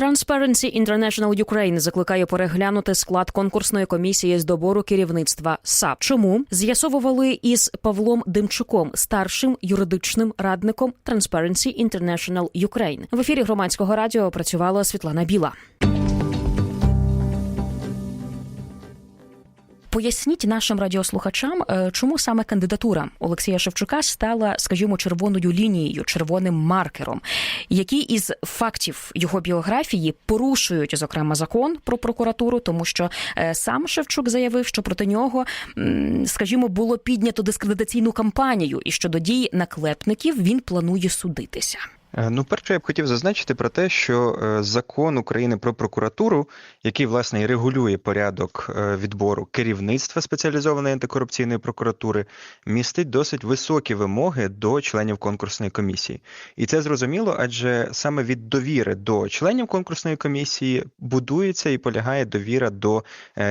Transparency International Ukraine закликає переглянути склад конкурсної комісії з добору керівництва САП. Чому з'ясовували із Павлом Димчуком, старшим юридичним радником Transparency International Ukraine. В ефірі громадського радіо працювала Світлана Біла. Поясніть нашим радіослухачам, е, чому саме кандидатура Олексія Шевчука стала, скажімо, червоною лінією, червоним маркером, які із фактів його біографії порушують, зокрема, закон про прокуратуру, тому що е, сам Шевчук заявив, що проти нього, скажімо, було піднято дискредитаційну кампанію, і щодо дій наклепників він планує судитися. Е, Ну, перше, я б хотів зазначити про те, що е, закон України про прокуратуру, який власне і регулює порядок е, відбору керівництва спеціалізованої антикорупційної прокуратури, містить досить високі вимоги до членів конкурсної комісії. І це зрозуміло, адже саме від довіри до членів конкурсної комісії будується і полягає довіра до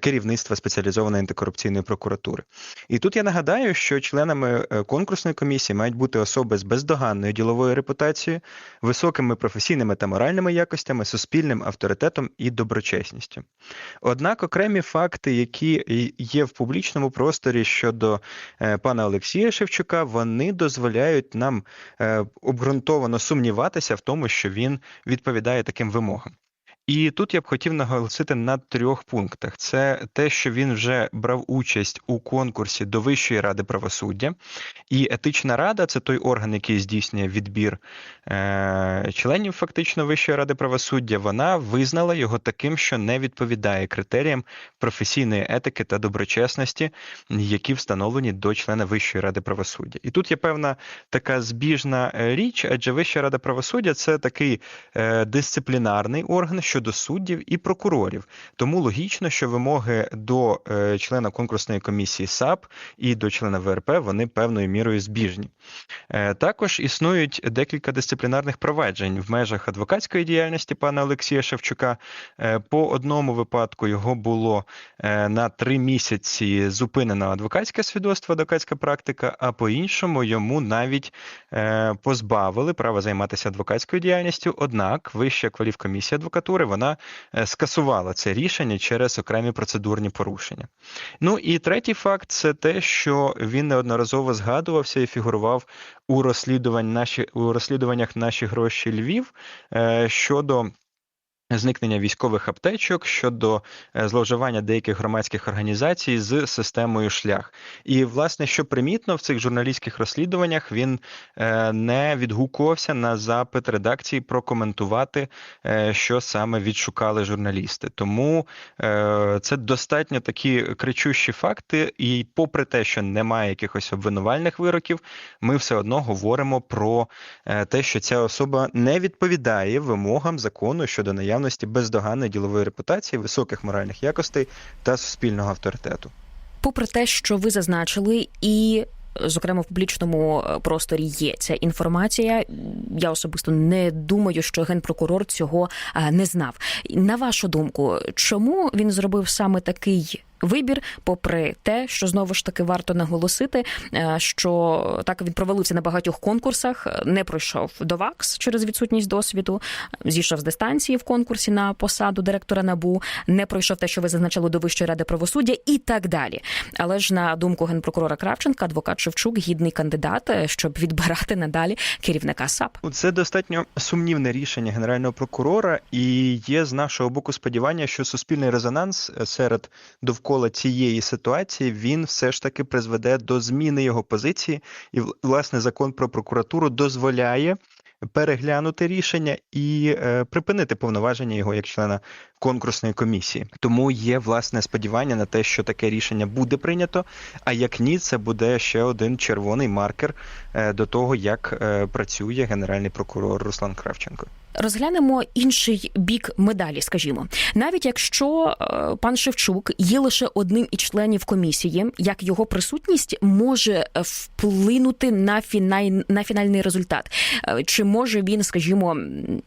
керівництва спеціалізованої антикорупційної прокуратури. І тут я нагадаю, що членами конкурсної комісії мають бути особи з бездоганною діловою репутацією, високими професійними та моральними якостями, суспільним авторитетом і доброчесністю. Однак окремі факти, які є в публічному просторі щодо е, пана Олексія Шевчука, вони дозволяють нам е, обґрунтовано сумніватися в тому, що він відповідає таким вимогам. І тут я б хотів наголосити на трьох пунктах: це те, що він вже брав участь у конкурсі до Вищої ради правосуддя, і етична рада це той орган, який здійснює відбір е- членів фактично Вищої ради правосуддя. Вона визнала його таким, що не відповідає критеріям професійної етики та доброчесності, які встановлені до члена Вищої ради правосуддя. І тут є певна така збіжна е, річ, адже Вища рада правосуддя це такий е, дисциплінарний орган щодо суддів і прокурорів. Тому логічно, що вимоги до е, члена конкурсної комісії САП і до члена ВРП вони певною мірою збіжні. Е, Також існують декілька дисциплінарних проваджень в межах адвокатської діяльності пана Олексія Шевчука. Е, По одному випадку його було на три місяці зупинено адвокатське свідоцтво, адвокатська практика, а по іншому йому навіть позбавили права займатися адвокатською діяльністю. Однак Вища кваліфкомісія адвокатури вона е, скасувала це рішення через окремі процедурні порушення. Ну і третій факт це те, що він неодноразово згадувався і фігурував у розслідувань наші у розслідуваннях наші гроші Львів е, щодо. Зникнення військових аптечок щодо е, зловживання деяких громадських організацій з системою шлях. І, власне, що примітно в цих журналістських розслідуваннях він е, не відгукувався на запит редакції прокоментувати, е, що саме відшукали журналісти. Тому це достатньо такі кричущі факти, і попри те, що немає якихось обвинувальних вироків, ми все одно говоримо про те, що ця особа не відповідає вимогам закону щодо наявності бездоганної ділової репутації, високих моральних якостей та суспільного авторитету. Попри те, що ви зазначили, і зокрема в публічному е, просторі є ця інформація. Я особисто не думаю, що генпрокурор цього е, не знав. На вашу думку, чому він зробив саме такий? Вибір, попри те, що знову ж таки варто наголосити, е, що так він провалився на багатьох конкурсах, не пройшов до ВАКС через відсутність досвіду, зійшов з дистанції в конкурсі на посаду директора набу, не пройшов те, що ви зазначали до Вищої ради правосуддя, і так далі. Але ж на думку генпрокурора Кравченка, адвокат Шевчук гідний кандидат, е, щоб відбирати надалі керівника САП. Ну, Це достатньо сумнівне рішення генерального прокурора, і є з нашого боку сподівання, що суспільний резонанс е, серед довкола цієї ситуації він все ж таки призведе до зміни його позиції, і власне закон про прокуратуру дозволяє. Переглянути рішення і е, припинити повноваження його як члена конкурсної комісії. Тому є власне сподівання на те, що таке рішення буде прийнято. А як ні, це буде ще один червоний маркер е, до того, як е, працює генеральний прокурор Руслан Кравченко. Розглянемо інший бік медалі. Скажімо, навіть якщо е, пан Шевчук є лише одним із членів комісії, як його присутність може е, вплинути на фінай, на фінальний результат, Е, чи може він, скажімо,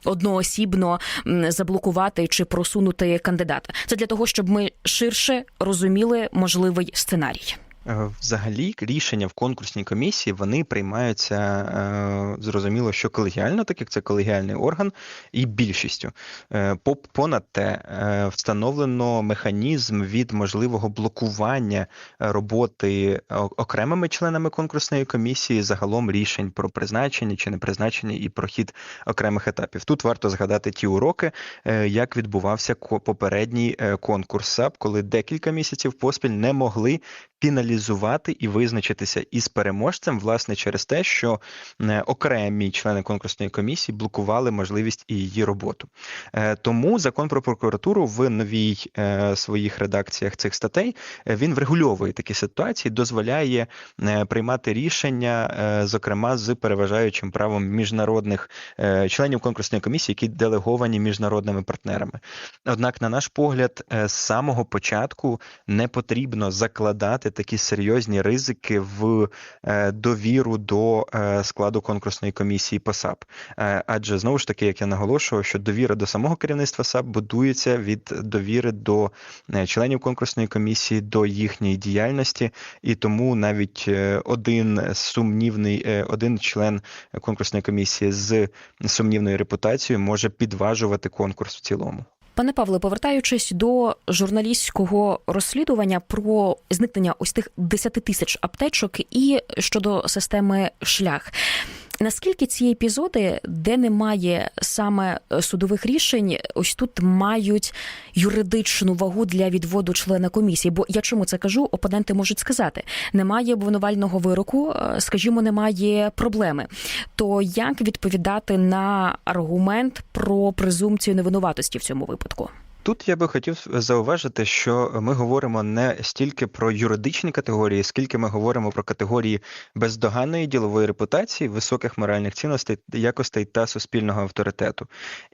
одноосібно заблокувати чи просунути кандидата? Це для того, щоб ми ширше розуміли можливий сценарій. Е, Взагалі, рішення в конкурсній комісії вони приймаються е, зрозуміло, що колегіально, так як це колегіальний орган, і більшістю. Е, Понад те, встановлено механізм від можливого блокування роботи окремими членами конкурсної комісії, загалом рішень про призначення чи не призначення і про хід окремих етапів. Тут варто згадати ті уроки, як відбувався попередній конкурс коли декілька місяців поспіль не могли фіналізувати і визначитися із переможцем, власне, через те, що е, окремі члени конкурсної комісії блокували можливість і її роботу. Е, Тому закон про прокуратуру в новій е, своїх редакціях цих статей він врегульовує такі ситуації, дозволяє приймати рішення, зокрема з переважаючим правом міжнародних членів конкурсної комісії, які делеговані міжнародними партнерами. Однак, на наш погляд, з самого початку не потрібно закладати такі серйозні ризики в е, довіру до е, складу конкурсної комісії по САП. Е, Адже знову ж таки, як я наголошував, що довіра до самого керівництва САП будується від довіри до членів конкурсної комісії, до їхньої діяльності, і тому навіть один сумнівний, один член конкурсної комісії з сумнівною репутацією може підважувати конкурс в цілому. Пане Павле, повертаючись до журналістського розслідування про зникнення ось тих 10 тисяч аптечок і щодо системи шлях. Наскільки ці епізоди, де немає саме судових рішень, ось тут мають юридичну вагу для відводу члена комісії? Бо я чому це кажу? Опоненти можуть сказати: немає обвинувального вироку, е, скажімо, немає проблеми. То як відповідати на аргумент про презумпцію невинуватості в цьому випадку? Тут я би хотів зауважити, що ми говоримо не стільки про юридичні категорії, скільки ми говоримо про категорії бездоганної ділової репутації, високих моральних цінностей, якостей та суспільного авторитету.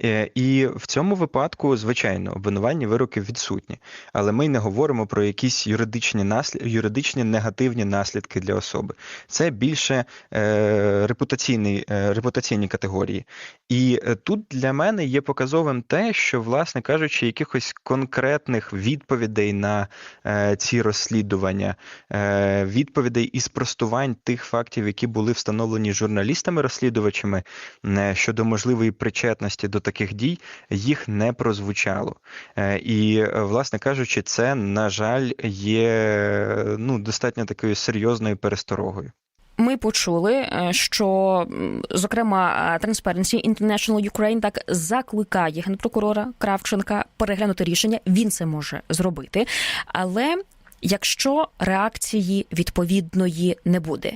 Е, І в цьому випадку, звичайно, обвинувальні вироки відсутні, але ми не говоримо про якісь юридичні наслід... юридичні негативні наслідки для особи. Це більше е, репутаційні, е, репутаційні категорії. І е, тут для мене є показовим те, що, власне кажучи, якихось конкретних відповідей на е, ці розслідування, е, відповідей і спростувань тих фактів, які були встановлені журналістами-розслідувачами е, щодо можливої причетності до таких дій, їх не прозвучало. Е, і, е, власне кажучи, це, на жаль, є е, ну, достатньо такою серйозною пересторогою. Ми почули, е, що зокрема е, Transparency International Ukraine так закликає генпрокурора Кравченка переглянути рішення. Він це може зробити, але. Якщо реакції відповідної не буде,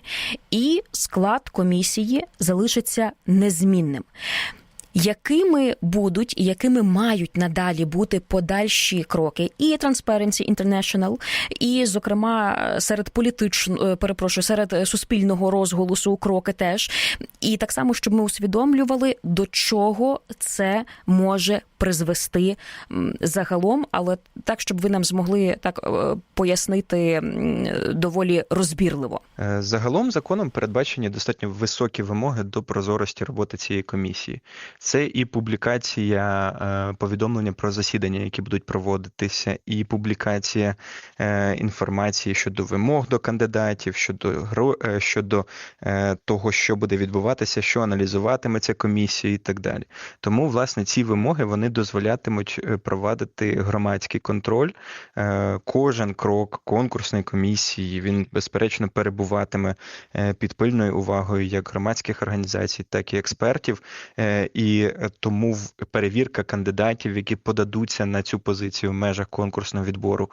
і склад комісії залишиться незмінним. Якими будуть і якими мають надалі бути подальші кроки і Transparency International, і, зокрема, серед політичного перепрошую, серед суспільного розголосу кроки теж, і так само, щоб ми усвідомлювали, до чого це може призвести загалом, але так, щоб ви нам змогли так е, пояснити доволі розбірливо. Е, Загалом законом передбачені достатньо високі вимоги до прозорості роботи цієї комісії. Це і публікація е, повідомлення про засідання, які будуть проводитися, і публікація інформації щодо вимог до кандидатів, щодо щодо того, що буде відбуватися, що аналізуватиметься комісією і так далі. Тому, власне, ці вимоги вони дозволятимуть е, провадити громадський контроль. Е, Кожен крок конкурсної комісії він безперечно перебуватиме е, під пильною увагою як громадських організацій, так і експертів. І тому перевірка кандидатів, які подадуться на цю позицію в межах конкурсного відбору,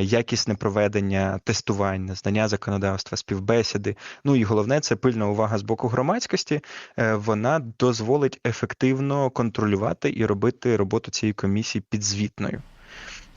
якісне проведення тестувань, знання законодавства, співбесіди. Ну і головне це пильна увага з боку громадськості. Вона дозволить ефективно контролювати і робити роботу цієї комісії підзвітною.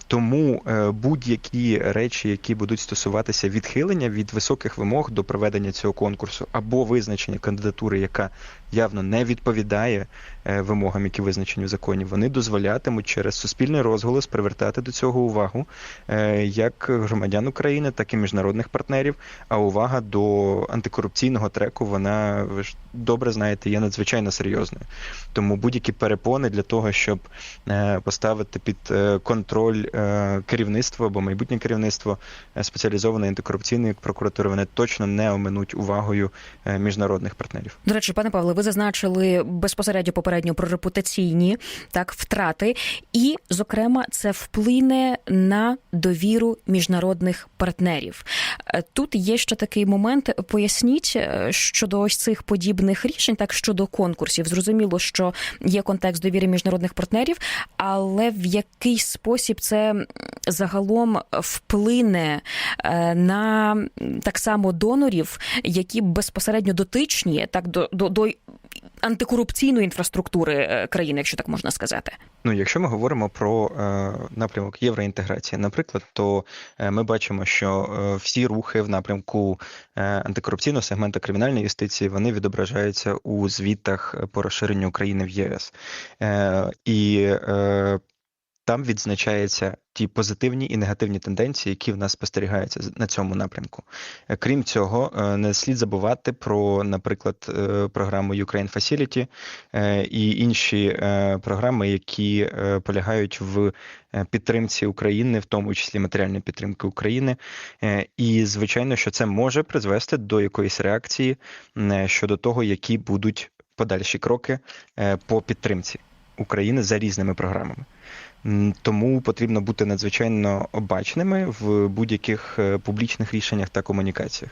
Тому е, будь-які речі, які будуть стосуватися відхилення від високих вимог до проведення цього конкурсу, або визначення кандидатури, яка явно не відповідає е, вимогам, які визначені в законі, вони дозволятимуть через суспільний розголос привертати до цього увагу е, як громадян України, так і міжнародних партнерів. А увага до антикорупційного треку, вона ви ж добре знаєте, є надзвичайно серйозною. Тому будь-які перепони для того, щоб поставити під контроль керівництво або майбутнє керівництво е, спеціалізованої антикорупційної прокуратури вони точно не оминуть увагою е, міжнародних партнерів. До речі, пане Павле, ви зазначили безпосередньо попередньо про репутаційні так втрати, і зокрема це вплине на довіру міжнародних партнерів. Е, Тут є ще такий момент. Поясніть е, щодо ось цих подібних рішень, так щодо конкурсів. Зрозуміло, що є контекст довіри міжнародних партнерів, але в який спосіб це загалом вплине е, на так само донорів, які безпосередньо дотичні так до, до, до антикорупційної інфраструктури е, країни, якщо так можна сказати. Ну, якщо ми говоримо про е, напрямок євроінтеграції, наприклад, то ми бачимо, що всі рухи в напрямку антикорупційного сегменту кримінальної юстиції вони відображаються у звітах по розширенню України в ЄС. І там відзначаються ті позитивні і негативні тенденції, які в нас спостерігаються на цьому напрямку. Е, Крім цього, е, не слід забувати про, наприклад, е, програму Ukraine Facility і інші програми, які полягають в підтримці України, в тому числі матеріальної підтримки України. І звичайно, що це може призвести до якоїсь реакції щодо того, які будуть подальші кроки по підтримці України за різними програмами. Тому потрібно бути надзвичайно обачними в будь-яких е, публічних рішеннях та комунікаціях.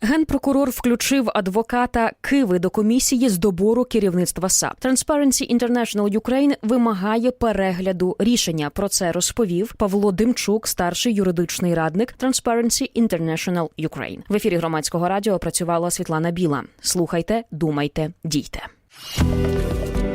Генпрокурор включив адвоката Киви до комісії з добору керівництва САП. Transparency International Ukraine вимагає перегляду рішення. Про це розповів Павло Димчук, старший юридичний радник Transparency International Ukraine. В ефірі громадського радіо працювала Світлана Біла. Слухайте, думайте, дійте. うん。